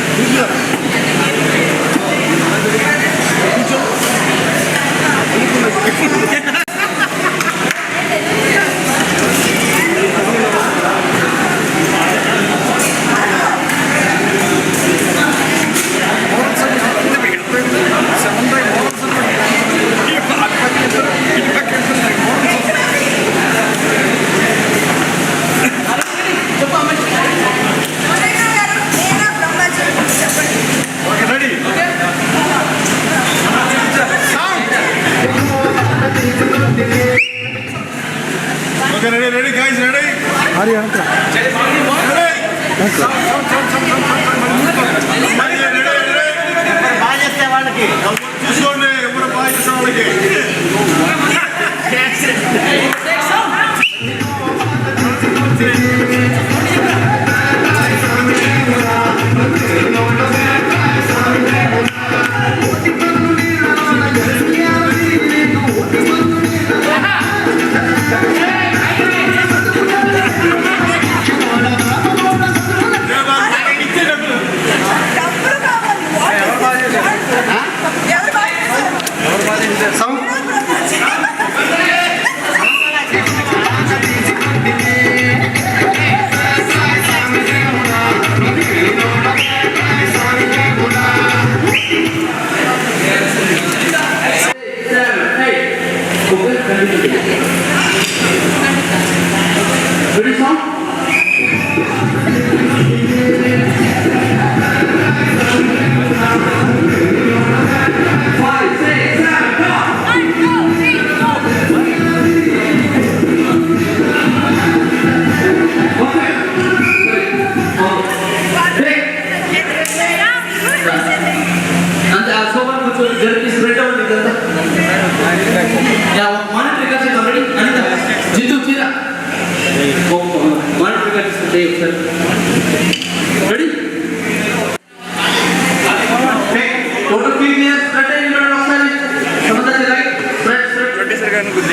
Okay Okay, ready, ready, guys, ready? Hurry, Hunter. Ready? Hunter. Ready, ready, ready.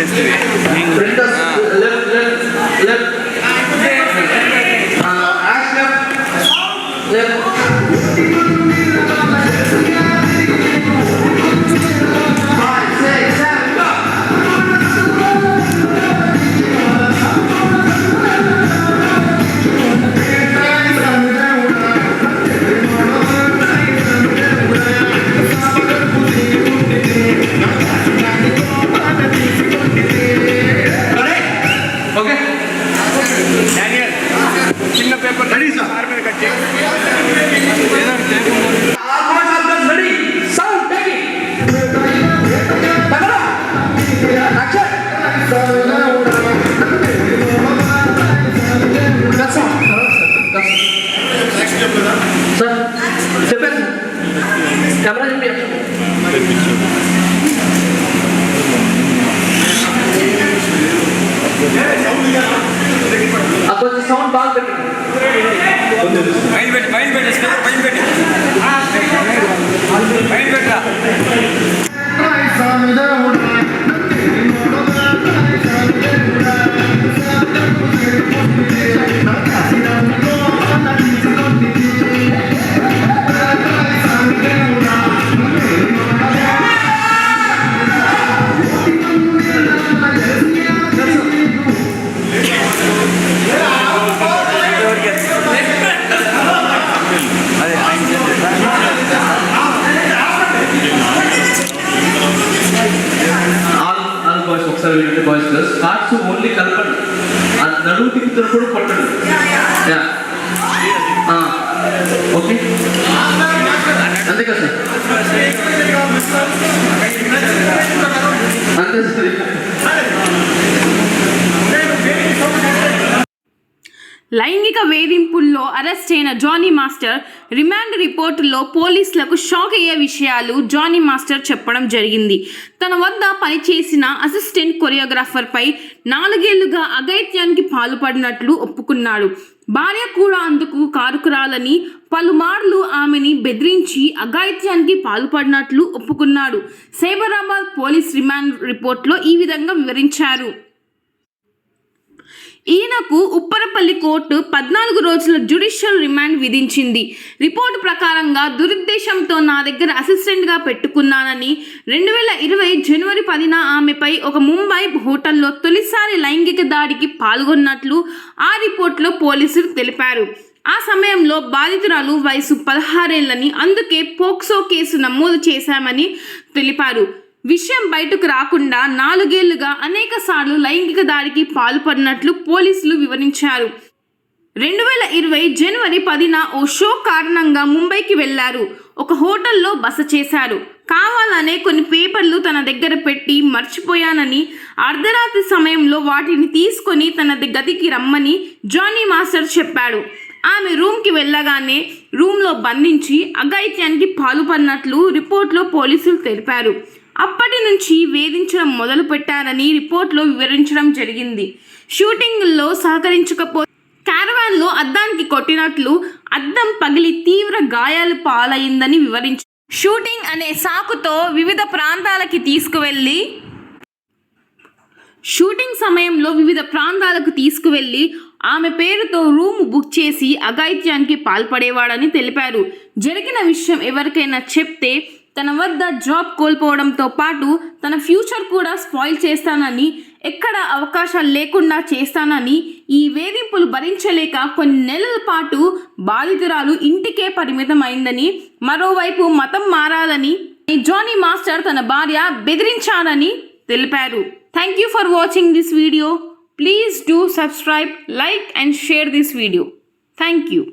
history. அப்போ இந்த sound பால் கட்டுங்க மைல் பெட் மைல் பெட் மைல் பெட் mile boys boys girls cards only కలపండి. ఆ నడువు తిప్పుతున్నప్పుడు కొట్టండి. Okay ah. అంతే కదా సార్ అంతే సార్ లైంగిక వేధింపుల్లో అరెస్ట్ అయిన జానీ మాస్టర్ రిమాండ్ రిపోర్టులో పోలీసులకు షాక్ అయ్యే విషయాలు జానీ మాస్టర్ చెప్పడం జరిగింది. తన వద్ద పనిచేసిన అసిస్టెంట్ కొరియోగ్రాఫర్పై నాలుగేళ్ళుగా అగైత్యానికి పాల్పడినట్లు ఒప్పుకున్నాడు. భార్య కూడా అందుకు కారుకురాలని పలుమార్లు ఆమెని బెదిరించి అఘాయిత్యానికి పాల్పడినట్లు ఒప్పుకున్నాడు. సైబరాబాద్ పోలీస్ రిమాండ్ రిపోర్ట్లో ఈ విధంగా వివరించారు. ఈయనకు ఉప్పరపల్లి కోర్టు పద్నాలుగు రోజుల జ్యుడిషియల్ రిమాండ్ విధించింది. రిపోర్టు ప్రకారంగా దురుద్దేశంతో నా దగ్గర అసిస్టెంట్గా పెట్టుకున్నానని రెండు వేల ఇరవై జనవరి పదిన ఆమెపై ఒక ముంబై హోటల్లో తొలిసారి లైంగిక దాడికి పాల్గొన్నట్లు ఆ రిపోర్ట్లో పోలీసులు తెలిపారు. ఆ సమయంలో బాధితురాలు వయసు పదహారేళ్ళని అందుకే పోక్సో కేసు నమోదు చేశామని తెలిపారు. విషయం బయటకు రాకుండా నాలుగేళ్ళుగా అనేక సార్లు లైంగిక దాడికి పాల్పడినట్లు పోలీసులు వివరించారు. రెండు వేల ఇరవై జనవరి పదిన ఓ షో కారణంగా ముంబైకి వెళ్ళారు. ఒక హోటల్లో బస చేశారు. కావాలనే కొన్ని పేపర్లు తన దగ్గర పెట్టి మర్చిపోయానని అర్ధరాత్రి సమయంలో వాటిని తీసుకొని తన గదికి రమ్మని జానీ మాస్టర్ చెప్పాడు. ఆమె రూమ్కి వెళ్ళగానే రూమ్లో బంధించి అఘాయిత్యానికి పాల్పడినట్లు రిపోర్ట్లో పోలీసులు తెలిపారు. అప్పటి నుంచి వేధించడం మొదలు పెట్టారని రిపోర్ట్లో వివరించడం జరిగింది. షూటింగ్లో సహకరించకపోతే క్యారవాన్లో అద్దానికి కొట్టినట్లు అద్దం పగిలి తీవ్ర గాయాలు పాలైందని వివరించారు షూటింగ్ అనే సాకుతో వివిధ ప్రాంతాలకి తీసుకువెళ్ళి షూటింగ్ సమయంలో వివిధ ప్రాంతాలకు తీసుకువెళ్ళి ఆమె పేరుతో రూమ్ బుక్ చేసి అఘాయిత్యానికి పాల్పడేవాడని తెలిపారు. జరిగిన విషయం ఎవరికైనా చెప్తే తన వద్ద జాబ్ కోల్పోవడంతో పాటు తన ఫ్యూచర్ కూడా స్పాయిల్ చేస్తానని ఎక్కడ అవకాశాలు లేకుండా చేస్తానని ఈ వేధింపులు భరించలేక కొన్ని నెలల పాటు బాధితురాలు ఇంటికే పరిమితమైందని మరోవైపు మతం మారాలని జానీ మాస్టర్ తన భార్య బెదిరించారని తెలిపారు. Thank you for watching this video please do subscribe like and share this video thank you